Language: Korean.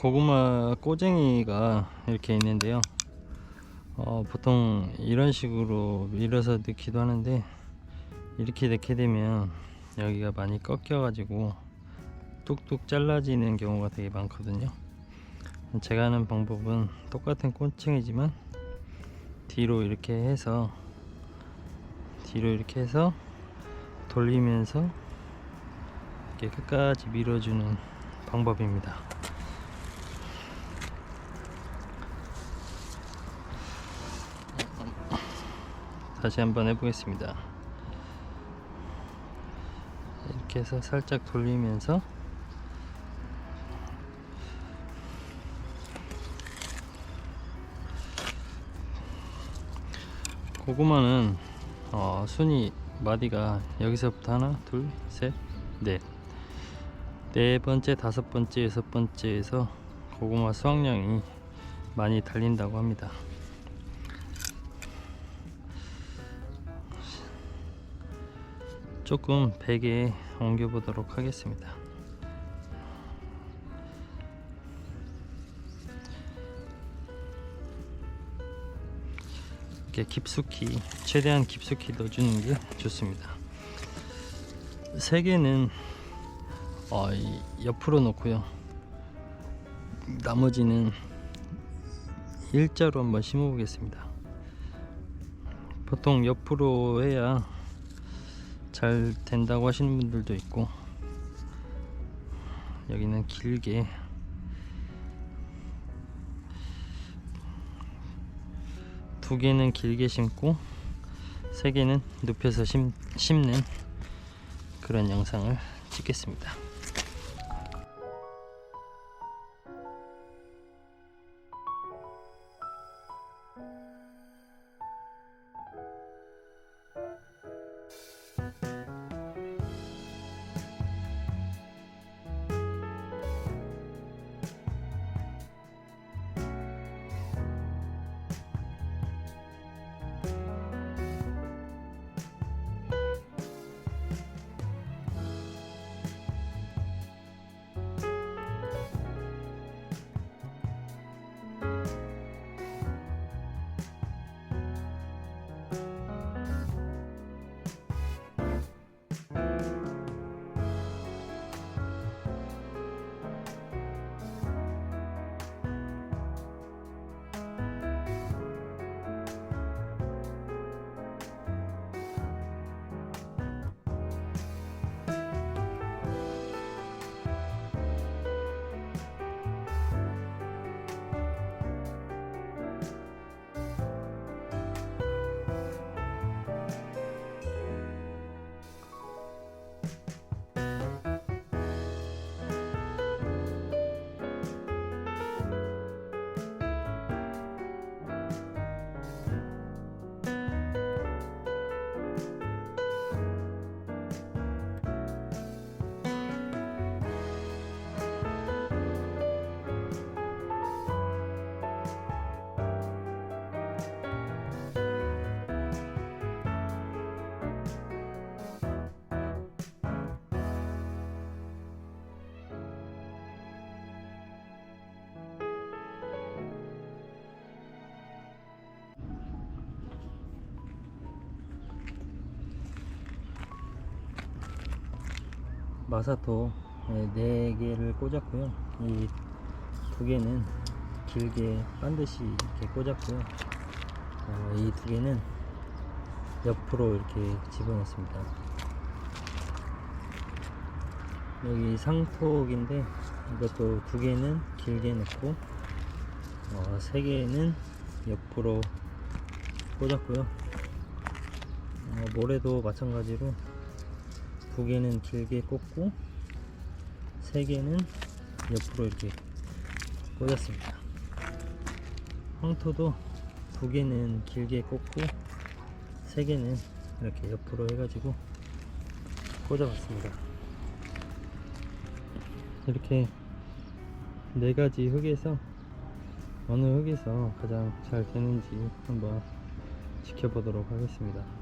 고구마 꼬쟁이가 이렇게 있는데요. 어, 보통 이런 식으로 밀어서 넣기도 하는데 이렇게 넣게 되면 여기가 많이 꺾여 가지고 뚝뚝 잘라지는 경우가 되게 많거든요. 제가 하는 방법은 똑같은 꼬챙이지만 뒤로 이렇게 해서 뒤로 이렇게 해서 돌리면서 이렇게 끝까지 밀어주는 방법입니다. 다시 한번 해보겠습니다. 이렇게 해서 살짝 돌리면서 고구마는 어, 순위 마디가 여기서부터 하나, 둘, 셋, 넷. 네 번째, 다섯 번째, 여섯 번째에서 고구마 수확량이 많이 달린다고 합니다. 조금 베개에 옮겨 보도록 하겠습니다. 이렇게 깊숙이 최대한 깊숙이 넣어주는 게 좋습니다. 세 개는 어, 이 옆으로 놓고요. 나머지는 일자로 한번 심어 보겠습니다. 보통 옆으로 해야 잘 된다고 하시는 분들도 있고 여기는 길게 두 개는 길게 심고 세 개는 눕혀서 심, 심는 그런 영상을 찍겠습니다. 마사토 네 개를 꽂았고요. 이 두 개는 길게 반드시 이렇게 꽂았고요. 어, 이두 개는 옆으로 이렇게 집어넣습니다. 여기 상톡인데 이것도 두 개는 길게 넣고 어, 세 개는 옆으로 꽂았고요. 어, 모래도 마찬가지로 두 개는 길게 꽂고 세 개는 옆으로 이렇게 꽂았습니다. 황토도 두 개는 길게 꽂고 세 개는 이렇게 옆으로 해가지고 꽂아봤습니다. 이렇게 네 가지 흙에서 어느 흙에서 가장 잘 되는지 한번 지켜보도록 하겠습니다.